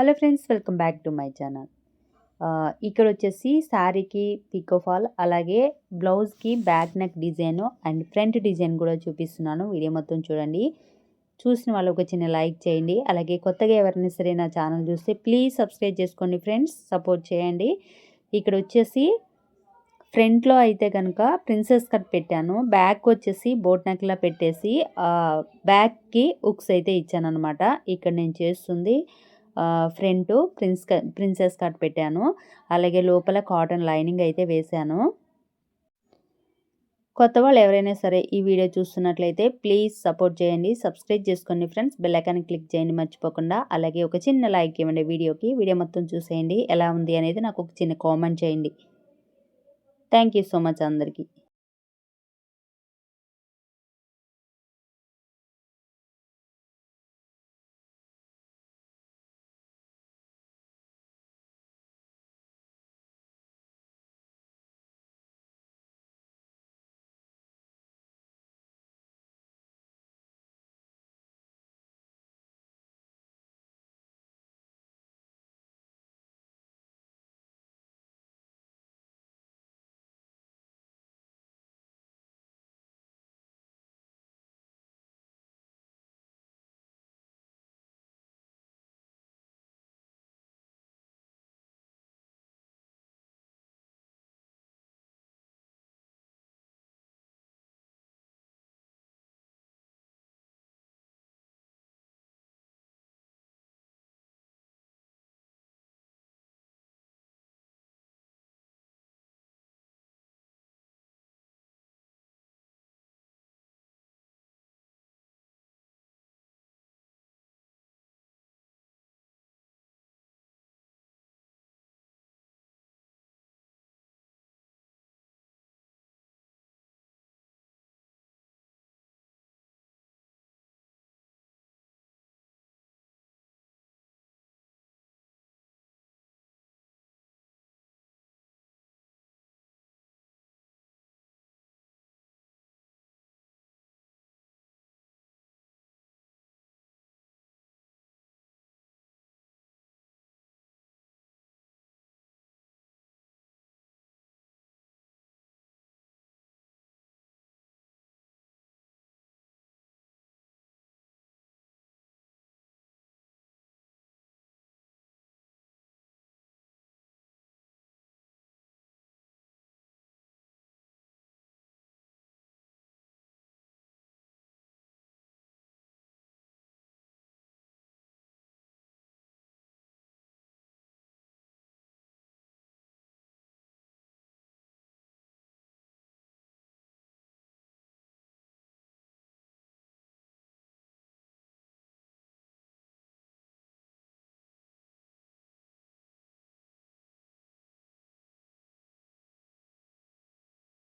Hello friends welcome back to my channel. ఇక్కడ వచ్చేసి శారీకి పికోఫాల్ అలాగే బ్లౌజ్కి back neck design and front design కూడా చూపిస్తున్నాను. వీడియో మొత్తం చూడండి. చూసిన వాళ్ళు ఒక చిన్న లైక్ చేయండి. అలాగే కొత్తగా ఎవరైనా సరే నా ఛానల్ చూస్తే ప్లీజ్ సబ్స్క్రైబ్ చేసుకోండి ఫ్రెండ్స్ సపోర్ట్ చేయండి. ఇక్కడ వచ్చేసి ఫ్రంట్లో అయితే కనుక ప్రిన్సెస్ కట్ పెట్టాను. బ్యాక్ వచ్చేసి బోట్ నెక్లా పెట్టేసి బ్యాక్కి ఉక్స్ అయితే ఇచ్చాను అనమాట ఇక్కడ నేను చేస్తుంది. ఫ్రంట్ ప్రిన్స్ ప్రిన్సెస్ కట్ పెట్టాను. అలాగే లోపల కాటన్ లైనింగ్ అయితే వేశాను. కొత్త వాళ్ళు ఎవరైనా సరే ఈ వీడియో చూస్తున్నట్లయితే ప్లీజ్ సపోర్ట్ చేయండి. సబ్స్క్రైబ్ చేసుకోండి ఫ్రెండ్స్. బెల్లైకాన్ని క్లిక్ చేయండి మర్చిపోకుండా. అలాగే ఒక చిన్న లైక్ ఇవ్వండి వీడియోకి. వీడియో మొత్తం చూసేయండి. ఎలా ఉంది అనేది నాకు ఒక చిన్న కామెంట్ చేయండి. థ్యాంక్ యూ సో మచ్ అందరికీ.